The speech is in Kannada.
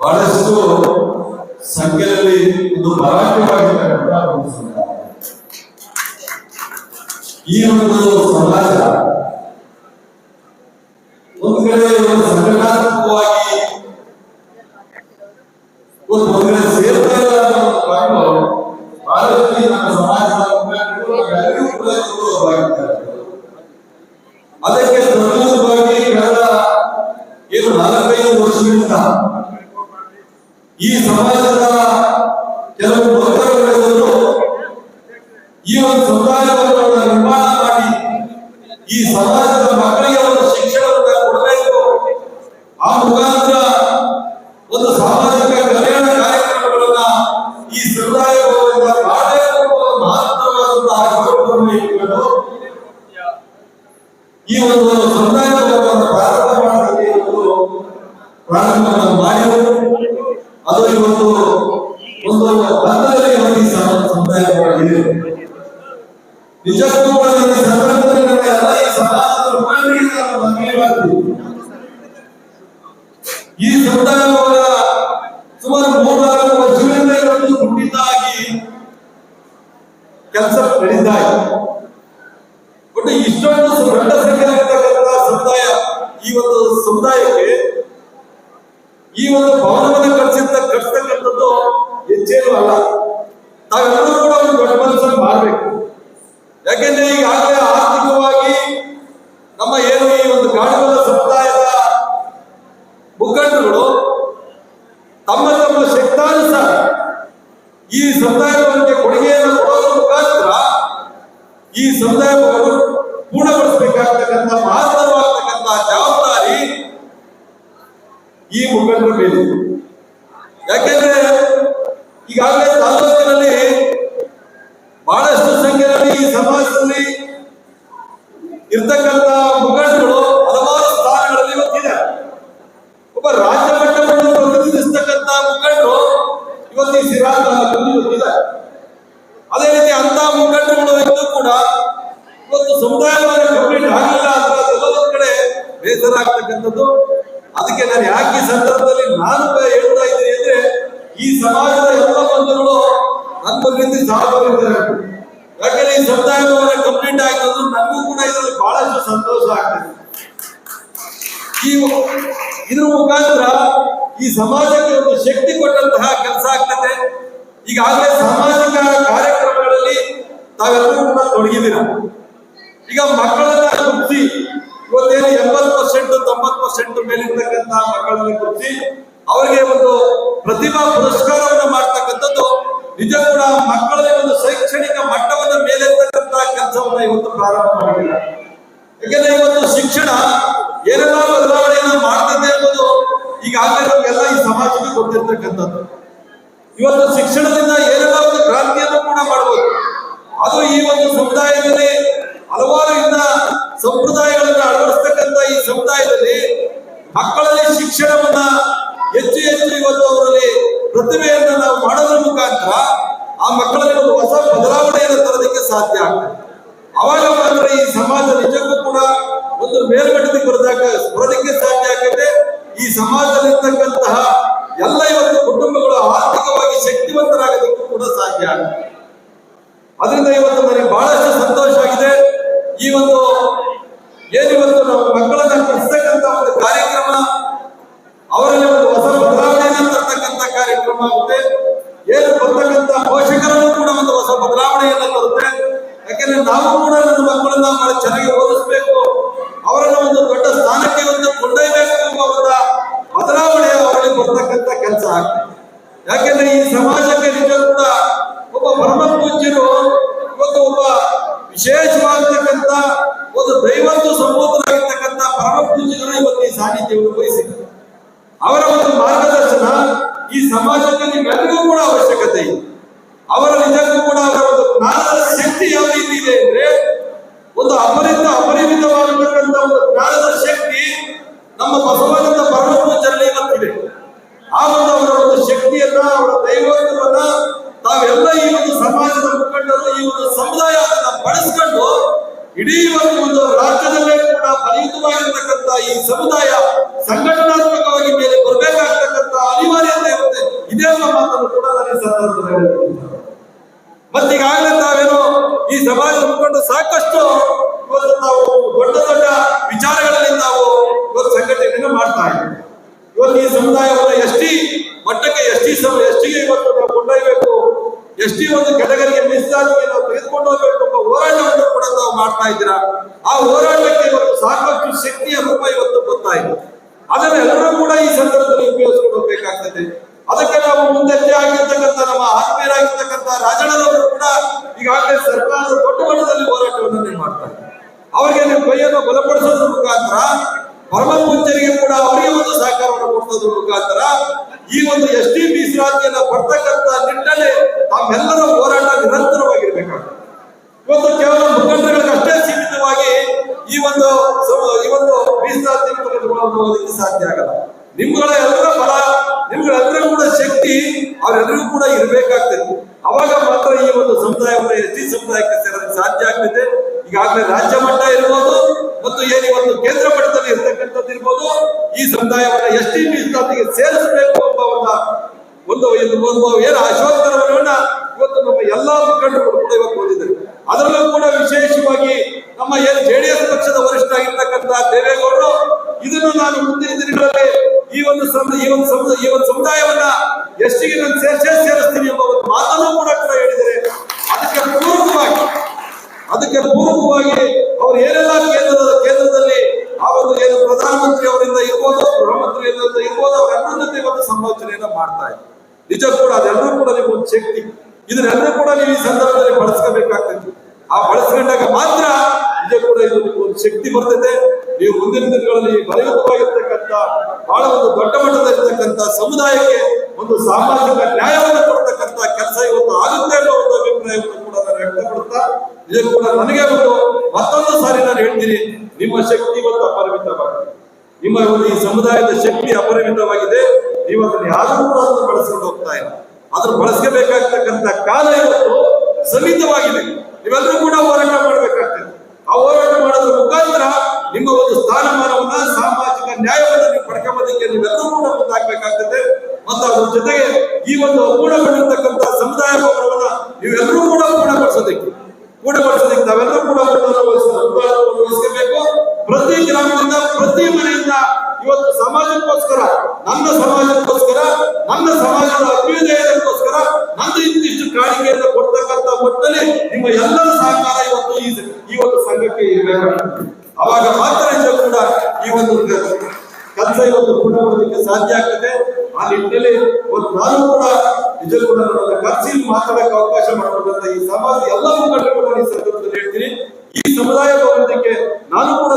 ಬಹಳಷ್ಟು ಸಂಖ್ಯೆಯಲ್ಲಿ ಒಂದು ಪರಾಕ್ಯವಾಗಿರ್ತಕ್ಕಂಥ ಒಂದು ಸಮುದಾಯ ಈ ಒಂದು ಸಮಾಜ ಒಂದು ಕಡೆ ಒಂದು ಸಂಘಟನಾತ್ಮಕವಾಗಿ ಒಂದು ಒಂದು ಕಡೆ ಸೇರ್ತಾ ಇಲ್ಲ ಅನ್ನೋ ಒಂದು ಕಾರಣ ಭಾರತೀಯ ನಮ್ಮ ಸಮಾಜದ ಮುಖಂಡರು ಎಲ್ಲರೂ ಕೂಡ ಗೌರವವಾಗಿದ್ದಾರೆ ಅದಕ್ಕೆ ತದ್ವಿರುದ್ಧವಾಗಿ ಕಳೆದ ಏನು ನಾಲ್ಕೈದು ವರ್ಷಗಳಿಂದ ಈ ಸಮಾಜದ ಕೆಲವು ವರ್ಗಗಳು ಈ ಒಂದು ಸಮುದಾಯವನ್ನು ನಿರ್ಮಾಣ ಮಾಡಿ ಈ ಸಮಾಜದ ಅದು ಇವತ್ತು ಒಂದು ಹಂತದಲ್ಲಿ ಒಂದು ಸಮುದಾಯ ಭವನ ಇದೆ ನಿಜಕ್ಕೂ ಈ ಸಂದರ್ಭದಲ್ಲಿ ಎಲ್ಲ ಈ ಸಮುದಾಯ ಸುಮಾರು ಮೂರ್ನಾಲ್ಕು ವರ್ಷಗಳಿಂದ ಇವತ್ತು ಗುಂಡಿದ್ದಾಗಿ ಕೆಲಸ ನಡೀತಾ ಇದೆ ಒಟ್ಟು ಇಷ್ಟೊಂದು ದೊಡ್ಡ ಸಂಖ್ಯೆಯಾಗಿರ್ತಕ್ಕಂಥ ಸಮುದಾಯ ಈ ಒಂದು ಸಮುದಾಯಕ್ಕೆ ಈ ಒಂದು ಭವನವನ್ನು ಕಟ್ಟಿಸಿದ ಕಟ್ಟಿಸ್ತಕ್ಕಂಥದ್ದು ಹೆಚ್ಚೇನು ಅಲ್ಲ. ತಾವೆಲ್ಲರೂ ಕೂಡ ಒಂದು ದೊಡ್ಡ ಮನಸ್ಸನ್ನು ಮಾಡಬೇಕು. ಯಾಕೆಂದ್ರೆ ಈಗಾಗಲೇ ಆರ್ಥಿಕವಾಗಿ ನಮ್ಮ ಏನು ಈ ಒಂದು ಗಾಡಿಗಳ ಸಮುದಾಯದ ಮುಖಂಡರುಗಳು ತಮ್ಮ ತಮ್ಮ ಶಕ್ತಾನುಸಾರ ಈ ಸಮುದಾಯಕ್ಕೆ ಮುಖಂಡರ ಮೇಲೆ ಯಾಕೆಂದ್ರೆ ಈಗಾಗಲೇ ತಾಲೂಕಿನಲ್ಲಿ ಬಹಳಷ್ಟು ಸಂಖ್ಯೆಯಲ್ಲಿ ಈ ಸಮಾಜದಲ್ಲಿ ಇರ್ತಕ್ಕಂಥ ಮುಖಂಡಗಳು ಹಲವಾರು ಸ್ಥಾನಗಳಲ್ಲಿ ಇವತ್ತಿದೆ ಒಬ್ಬ ರಾಜ್ಯ ಮಟ್ಟವನ್ನು ಪ್ರತಿನಿಧಿಸ್ತಕ್ಕಂಥ ಮುಖಂಡರು ಇವತ್ತು ಈ ಸಿರಾ ಇವತ್ತಿದೆ ಅದೇ ರೀತಿ ಅಂತ ಮುಖಂಡರುಗಳು ಇದ್ದು ಕೂಡ ಇವತ್ತು ಸಮುದಾಯವನ್ನು ಕಂಪ್ಲೀಟ್ ಆಗಲಿಲ್ಲ ಅಂತ ಕಡೆ ಬೇಸರ ಆಗ್ತಕ್ಕಂಥದ್ದು. ಅದಕ್ಕೆ ನಾನು ಯಾಕೆ ಈ ಸಂದರ್ಭದಲ್ಲಿ ನಾನು ಹೇಳ್ತಾ ಇದ್ದೀನಿ ಅಂದ್ರೆ ಈ ಸಮಾಜದ ಎಲ್ಲ ಬಂಧುಗಳು ನನ್ನ ಬಗ್ಗೆ ಸಹಭಾಗಿದ್ದಾರೆ ಯಾಕಂದ್ರೆ ಈ ಸಮುದಾಯ ಭವನ ಕಂಪ್ಲೀಟ್ ಆಗಿರೋದು ನನಗೂ ಕೂಡ ಇದರಲ್ಲಿ ಬಹಳಷ್ಟು ಸಂತೋಷ ಆಗ್ತದೆ. ಈ ಇದ್ರ ಮುಖಾಂತರ ಈ ಸಮಾಜಕ್ಕೆ ಒಂದು ಶಕ್ತಿ ಕೊಟ್ಟಂತಹ ಕೆಲಸ ಆಗ್ತದೆ. ಈಗಾಗಲೇ ಸಾಮಾಜಿಕ ಕಾರ್ಯಕ್ರಮಗಳಲ್ಲಿ ತಾವೆಲ್ಲರೂ ಕೂಡ ತೊಡಗಿದ್ದೀರ? ಈಗ ಗುರುತಿಸಿ ಇವತ್ತೇನು ಎಂಬತ್ತು ಪರ್ಸೆಂಟ್ ತೊಂಬತ್ ಪರ್ಸೆಂಟ್ ಮೇಲಿರ್ತಕ್ಕಂಥ ಮಕ್ಕಳನ್ನು ಗುರುತಿಸಿ, ಅವರಿಗೆ ಒಂದು ಪ್ರತಿಭಾ ಪುರಸ್ಕಾರವನ್ನು ಮಾಡ್ತಕ್ಕಂಥದ್ದು, ನಿಜ ಕೂಡ ಮಕ್ಕಳ ಒಂದು ಶೈಕ್ಷಣಿಕ ಮಟ್ಟವನ್ನು ಮೇಲೆತ್ತಕ್ಕಂಥ ಕೆಲಸವನ್ನ ಇವತ್ತು ಪ್ರಾರಂಭ ಮಾಡಿದ್ದಾರೆ. ಯಾಕೆಂದ್ರೆ ಇವತ್ತು ಶಿಕ್ಷಣ ಏನೆಲ್ಲ ಬದಲಾವಣೆಯನ್ನು ಮಾಡ್ತದೆ ಅನ್ನೋದು ಈಗಾಗಲೇ ನಮಗೆಲ್ಲ ಈ ಸಮಾಜಕ್ಕೆ ಗೊತ್ತಿರ್ತಕ್ಕಂಥದ್ದು. ಇವತ್ತು ಶಿಕ್ಷಣದಿಂದ ಏನೆಲ್ಲ ಒಂದು ಕ್ರಾಂತಿಯನ್ನು ಕೂಡ ಮಾಡಬಹುದು ಅದು ಈ ಒಂದು ಸಮುದಾಯದಲ್ಲಿ ಹಲವಾರು ಇನ್ನ ಸಂಪ್ರದಾಯಗಳನ್ನು ಅಳವಡಿಸ್ತಕ್ಕಂಥ ಈ ಸಮುದಾಯದಲ್ಲಿ ಮಕ್ಕಳಲ್ಲಿ ಶಿಕ್ಷಣವನ್ನ ಹೆಚ್ಚು ಹೆಚ್ಚು ಇವತ್ತು ಅವರಲ್ಲಿ ಪ್ರತಿಭೆಯನ್ನ ನಾವು ಮಾಡೋದ್ರ ಮುಖಾಂತರ ಆ ಮಕ್ಕಳಲ್ಲಿ ಒಂದು ಹೊಸ ಬದಲಾವಣೆಯನ್ನು ತರೋದಕ್ಕೆ ಸಾಧ್ಯ ಆಗ್ತದೆ ಅವಾಗ ಮಾತ್ರ ಈ ಸಮಾಜ ನಿಜಕ್ಕೂ ಕೂಡ ಒಂದು ಮೇಲ್ಮಟ್ಟಕ್ಕೆ ಬರದಾಗ ಬರೋದಕ್ಕೆ ಸಾಧ್ಯ ಆಗ್ತದೆ. ಈ ಸಮಾಜದಲ್ಲಿರ್ತಕ್ಕಂತಹ ಎಲ್ಲ ಇವತ್ತು ಕುಟುಂಬಗಳು ಆರ್ಥಿಕವಾಗಿ ಶಕ್ತಿವಂತರಾಗೋದಕ್ಕೂ ಕೂಡ ಸಾಧ್ಯ ಆಗುತ್ತೆ ಅದರಿಂದ ಇವತ್ತು ನನಗೆ ಬಹಳಷ್ಟು ಸಂತೋಷ ಆಗಿದೆ. ಈ ಒಂದು ಏನಿವತ್ತು ನಾವು ಮಕ್ಕಳನ್ನ ಕಲಿಸ್ತಕ್ಕಂಥ ಒಂದು ಕಾರ್ಯಕ್ರಮ, ಅವರಲ್ಲಿ ಒಂದು ಹೊಸ ಬದಲಾವಣೆಯನ್ನು ತರ್ತಕ್ಕಂಥ ಕಾರ್ಯಕ್ರಮ ಆಗುತ್ತೆ. ಏನು ಬರ್ತಕ್ಕಂಥ ಪೋಷಕರನ್ನು ಕೂಡ ಒಂದು ಹೊಸ ಬದಲಾವಣೆಯನ್ನು ತರುತ್ತೆ ಯಾಕೆಂದ್ರೆ ನಾವು ಕೂಡ ನನ್ನ ಮಕ್ಕಳನ್ನ ಬಹಳ ಚೆನ್ನಾಗಿ ಓದಿಸ್ಬೇಕು. ಅವರನ್ನು ಒಂದು ದೊಡ್ಡ ಸ್ಥಾನಕ್ಕೆ ಒಂದು ಕೊಂಡೊಯ್ಯಬೇಕು ಎಂಬ ಒಂದು ಬದಲಾವಣೆ ಅವರಲ್ಲಿ ಬರ್ತಕ್ಕಂಥ ಕೆಲಸ ಆಗ್ತದೆ. ಯಾಕೆಂದ್ರೆ ಈ ಸಮಾಜಕ್ಕೆ ನಿಜ ಕೂಡ ಒಬ್ಬ ಪರಮ ಪೂಜ್ಯರು, ಇವತ್ತು ಒಬ್ಬ ವಿಶೇಷವಾಗಿರ್ತಕ್ಕಂಥ ಒಂದು ದೈವತ್ವ ಸಂಬೋಧನಾಗಿರ್ತಕ್ಕಂಥ ಪರಮ ಪೂಜ್ಯರು ಇವತ್ತು ಈ ಸಾನ್ನಿಧ್ಯವನ್ನು ವಹಿಸಿದ್ದಾರೆ. ಅವರ ಒಂದು ಮಾರ್ಗದರ್ಶನ ಈ ಸಮಾಜದಲ್ಲಿ ಇದೆ ಅವರ ನಿಜಕ್ಕೂ ಕೂಡ ಅವರ ಒಂದು ಜ್ಞಾನದ ಶಕ್ತಿ ಯಾವ ರೀತಿ ಇದೆ ಅಂದ್ರೆ ಒಂದು ಅಪರಿತ ಅಪರಿಮಿತವಾಗಿರ್ತಕ್ಕಂಥ ಒಂದು ಜ್ಞಾನದ ಶಕ್ತಿ ನಮ್ಮ ಬಸವನಂದ ಪರಮ ಪೂಜ್ಯರಲ್ಲಿ ಇವತ್ತಿದೆ ಆ ಒಂದು ಅವರ ಒಂದು ಶಕ್ತಿಯನ್ನ, ಅವರ ದೈವತ್ವವನ್ನ ತಾವೆಲ್ಲ ಈ ಒಂದು ಸಮಾಜದ ಮುಖಂಡರು, ಈ ಒಂದು ಸಮುದಾಯ ಬಳಸ್ಕೊಂಡು ಇಡೀ ಒಂದು ರಾಜ್ಯದಲ್ಲೇ ಕೂಡ ಫಲಿತವಾಗಿರ್ತಕ್ಕಂಥ ಈ ಸಮುದಾಯ ಸಂಘಟನಾತ್ಮಕವಾಗಿ ಮೇಲೆ ಬರಬೇಕಾಗ್ತಕ್ಕಂಥ ಅನಿವಾರ್ಯತೆ ಇರುತ್ತೆ. ಇದೇ ಮಾತನ್ನು ಕೂಡ ನಾನು ಸಂದರ್ಭದಲ್ಲಿ ಹೇಳ್ತೀನಿ. ಮತ್ತೀಗಾಗಲೇ ತಾವೇನು ಈ ಸಮಾಜದ ಮುಖಂಡರು ಸಾಕಷ್ಟು ಇವತ್ತು ನಾವು ದೊಡ್ಡ ದೊಡ್ಡ ವಿಚಾರಗಳಲ್ಲಿ ನಾವು ಇವತ್ತು ಸಂಘಟನೆಯನ್ನು ಮಾಡ್ತಾ ಇದ್ದೀವಿ. ಇವತ್ತು ಈ ಸಮುದಾಯವನ್ನು ಎಷ್ಟಿ ಮಟ್ಟಕ್ಕೆ, ಎಷ್ಟಿ ಎಷ್ಟಿಗೆ ಇವತ್ತು ನಾವು ಕೊಂಡೊಯ್ಯಬೇಕು ಎಷ್ಟಿ ಒಂದು ಕೆಟಗರಿಗೆ ಮೀಸಲಾತಿಗೆ ನಾವು ತೆಗೆದುಕೊಂಡು ಹೋಗಬೇಕು ಎಂಬ ಹೋರಾಟವನ್ನು ಕೂಡ ನಾವು ಮಾಡ್ತಾ ಇದ್ದೀರಾ? ಆ ಹೋರಾಟಕ್ಕೆ ಇವತ್ತು ಸಾಕಷ್ಟು ಶಕ್ತಿಯ ರೂಪ ಇವತ್ತು ಅದನ್ನು ಅದನ್ನ ಎಲ್ಲರೂ ಕೂಡ ಈ ಸಂದರ್ಭದಲ್ಲಿ ಉಪಯೋಗಿಸಿಕೊಂಡು ಹೋಗ್ಬೇಕಾಗ್ತದೆ. ಅದಕ್ಕೆ ನಾವು ಮುಂದೆ ಆಗಿರ್ತಕ್ಕಂಥ ನಮ್ಮ ಆತ್ಮೀಯರಾಗಿರ್ತಕ್ಕಂಥ ರಾಜಣ್ಣನವರು ಕೂಡ ಈಗಾಗಲೇ ಸರ್ಕಾರದ ದೊಡ್ಡ ಮಟ್ಟದಲ್ಲಿ ಹೋರಾಟವನ್ನು ಮಾಡ್ತಾರೆ ಅವರಿಗೆ ನಿಮ್ಮ ಕೈಯನ್ನು ಬಲಪಡಿಸೋದ್ರ ಮುಖಾಂತರ ಪರಮ ಕೂಡ ಅವರಿಗೆ ಒಂದು ಸಹಕಾರವನ್ನು ಕೊಡ್ತೋದ್ರ ಮುಖಾಂತರ ಈ ಒಂದು ಎಸ್ ಟಿ ಮೀಸಲಾತಿಯನ್ನ ಬರ್ತಕ್ಕಂಥ ನಿಟ್ಟಿನಲ್ಲಿ ತಮ್ಮೆಲ್ಲರ ಹೋರಾಟ ನಿರಂತರವಾಗಿರ್ಬೇಕಾಗ್ತದೆ ಇವತ್ತು ಕೇವಲ ಮುಖಂಡರುಗಳಿಗೆ ಅಷ್ಟೇ ಸೀಮಿತವಾಗಿ ಈ ಒಂದು ಈ ಒಂದು ಮೀಸಲಾತಿ ಸಾಧ್ಯ ಆಗಲ್ಲ. ನಿಮ್ಗಳ ಎಲ್ಲರ ಬಲ ನಿಮ್ಗಳೆಲ್ಲರೂ ಕೂಡ ಶಕ್ತಿ ಅವರೆಲ್ಲರಿಗೂ ಕೂಡ ಇರಬೇಕಾಗ್ತದೆ ಅವಾಗ ಮಾತ್ರ ಈ ಒಂದು ಸಮುದಾಯವನ್ನು ಎಸ್ ಸಮುದಾಯಕ್ಕೆ ಸೇರಲು ಸಾಧ್ಯ ಆಗ್ತದೆ. ಈಗಾಗಲೇ ರಾಜ್ಯ ಮಟ್ಟ ಇರ್ಬೋದು ಮತ್ತು ಏನು ಒಂದು ಕೇಂದ್ರ ಮಟ್ಟದಲ್ಲಿ ಇರ್ತಕ್ಕಂಥದ್ದು ಇರ್ಬೋದು, ಈ ಸಮುದಾಯವನ್ನು ಎಸ್ ಟಿ ಮೀಸಲಾತಿಗೆ ಸೇರಿಸಬೇಕು ಎಂಬ ಒಂದು ಒಂದು ಏನು ಅಶೋತ್ತರವನ್ನ ಇವತ್ತು ನಮ್ಮ ಎಲ್ಲಾ ಮುಖಂಡರು ಕೂಡ ಇವತ್ತು ಓದಿದ್ದಾರೆ. ಅದರಲ್ಲೂ ಕೂಡ ವಿಶೇಷವಾಗಿ ನಮ್ಮ ಏನು ಜೆಡಿಎಸ್ ಪಕ್ಷದ ವರಿಷ್ಠ ಆಗಿರ್ತಕ್ಕಂಥ ದೇವೇಗೌಡರು, ಇದನ್ನು ನಾನು ಒಂದು ಈ ಒಂದು ಸಮುದಾಯ, ಈ ಒಂದು ಸಮುದಾಯವನ್ನ ಎಷ್ಟಿಗೆ ನಾನು ಸೇರ್ಸೇ ಸೇರಿಸ್ತೀನಿ ಎಂಬ ಒಂದು ಮಾತನ್ನು ಕೂಡ ಕೂಡ ಹೇಳಿದರೆ ಅದಕ್ಕೆ ಪೂರ್ವವಾಗಿ ಅದಕ್ಕೆ ಪೂರ್ವವಾಗಿ ಅವರು ಏನೆಲ್ಲ ಕೇಂದ್ರದ ಕೇಂದ್ರದಲ್ಲಿ ಆ ಒಂದು ಏನು ಪ್ರಧಾನಮಂತ್ರಿ ಅವರಿಂದ ಇರ್ಬೋದು ಗೃಹ ಮಂತ್ರಿ ಇರ್ಬೋದು ಅವರೆಲ್ಲರ ಜೊತೆ ಒಂದು ಸಮಾಲೋಚನೆಯನ್ನ ಮಾಡ್ತಾ ಇದ್ದಾರೆ ನಿಜ ಕೂಡ ಅದೆಲ್ಲರೂ ಕೂಡ ನಿಮ್ಮ ಒಂದು ಶಕ್ತಿ. ಇದನ್ನೆಲ್ಲರೂ ಕೂಡ ನೀವು ಈ ಸಂದರ್ಭದಲ್ಲಿ ಬಳಸ್ಕೋಬೇಕಾಗ್ತದೆ ಆ ಬಳಸ್ಕೊಂಡಾಗ ಮಾತ್ರ ನಿಜ ಕೂಡ ಇದು ನಿಮ್ಗೆ ಒಂದು ಶಕ್ತಿ ಬರ್ತದೆ. ನೀವು ಮುಂದಿನ ದಿನಗಳಲ್ಲಿ ಬಲಯುತವಾಗಿರ್ತಕ್ಕಂಥ ಬಹಳ ಒಂದು ದೊಡ್ಡ ಮಟ್ಟದಲ್ಲಿರ್ತಕ್ಕಂಥ ಸಮುದಾಯಕ್ಕೆ ಒಂದು ಸಾಮಾಜಿಕ ನ್ಯಾಯವನ್ನು ಕೊಡ್ತಕ್ಕಂಥ ಕೆಲಸ ಇವತ್ತು ಆಗುತ್ತೆ ಅನ್ನೋ ಒಂದು ಅಭಿಪ್ರಾಯವನ್ನು ಕೂಡ ನಾನು ವ್ಯಕ್ತಪಡುತ್ತಾ ಇದು ಕೂಡ ನನಗೆ ಒಂದು ಮತ್ತೊಂದು ಸಾರಿ ನಾನು ಹೇಳ್ತೀನಿ, ನಿಮ್ಮ ಶಕ್ತಿ ಇವತ್ತು ಅಪರಿಮಿತವಾಗಿದೆ. ನಿಮ್ಮ ಒಂದು ಈ ಸಮುದಾಯದ ಶಕ್ತಿ ಅಪರಿಮಿತವಾಗಿದೆ, ನೀವು ಅದನ್ನು ಯಾರೂ ಕೂಡ ಅದನ್ನು ಬಳಸ್ಕೊಂಡು ಹೋಗ್ತಾ ಇಲ್ಲ. ಅದನ್ನು ಬಳಸ್ಕೋಬೇಕಾಗ್ತಕ್ಕಂಥ ಕಾಲ ಇವತ್ತು ಸಮಿತವಾಗಿದೆ. ನೀವೆಲ್ಲರೂ ಕೂಡ ಹೋರಾಟ ಮಾಡಬೇಕಾಗ್ತದೆ. ಆ ಹೋರಾಟ ನಿಮ್ಮ ಒಂದು ಸ್ಥಾನಮಾನವನ್ನ ಸಾಮಾಜಿಕ ನ್ಯಾಯವನ್ನು ನೀವು ಪಡ್ಕೊಂಬೋದಕ್ಕೆ ನೀವೆಲ್ಲರೂ ಕೂಡ ಮುಂದಾಗಬೇಕಾಗ್ತದೆ. ಮತ್ತು ಅದ್ರ ಜೊತೆಗೆ ಈ ಒಂದು ಪೂರ್ಣಗೊಂಡಿರ್ತಕ್ಕಂಥ ಸಮುದಾಯ ಭವನವನ್ನ ನೀವೆಲ್ಲರೂ ಕೂಡ ಪೂರ್ಣಗೊಳಿಸೋದಕ್ಕೆ ಪೂರ್ಣಗೊಳಿಸೋದಕ್ಕೆ ತಾವೆಲ್ಲರೂ ಕೂಡ ಅನುದಾನವನ್ನು ಪ್ರತಿ ಗ್ರಾಮದಿಂದ, ಪ್ರತಿ ಮನೆಯಿಂದ ಇವತ್ತು ಸಮಾಜಕ್ಕೋಸ್ಕರ, ನನ್ನ ಸಮಾಜಕ್ಕೋಸ್ಕರ, ನನ್ನ ಸಮಾಜದ ಅಭ್ಯುದಯಕ್ಕೋಸ್ಕರ ನನ್ನ ಇಂತಿಷ್ಟು ಕಾಣಿಕೆಯನ್ನು ಕೊಡ್ತಕ್ಕಂಥ ಮಟ್ಟದಲ್ಲಿ ನಿಮ್ಮ ಎಲ್ಲರ ಸಹಕಾರ ಇವತ್ತು ಈ ಒಂದು ಸಂಘಕ್ಕೆ ಇರಬೇಕಾಗ್ತದೆ. ಅವಾಗ ಮಾತ್ರ ಕೂಡ ಈ ಒಂದು ಕೆಲಸ ಇವತ್ತು ಪೂರ್ಣಗೊಳ್ಳೋದಕ್ಕೆ ಸಾಧ್ಯ ಆಗ್ತದೆ. ಆ ನಿಟ್ಟಿನಲ್ಲಿ ಒಂದು ನಾನು ಕೂಡ ನಿಜ ಕೂಡ ನನ್ನ ಖರ್ಚಿ ಮಾತಾಡಕ್ಕೆ ಅವಕಾಶ ಮಾಡಿಕೊಂಡಂತ ಈ ಸಮಾಜ ಎಲ್ಲ ಮುಖಂಡರು ಕೂಡ ಈ ಸಂದರ್ಭದಲ್ಲಿ ಹೇಳ್ತೀನಿ. ಈ ಸಮುದಾಯ ಭವನಕ್ಕೆ ನಾನು ಕೂಡ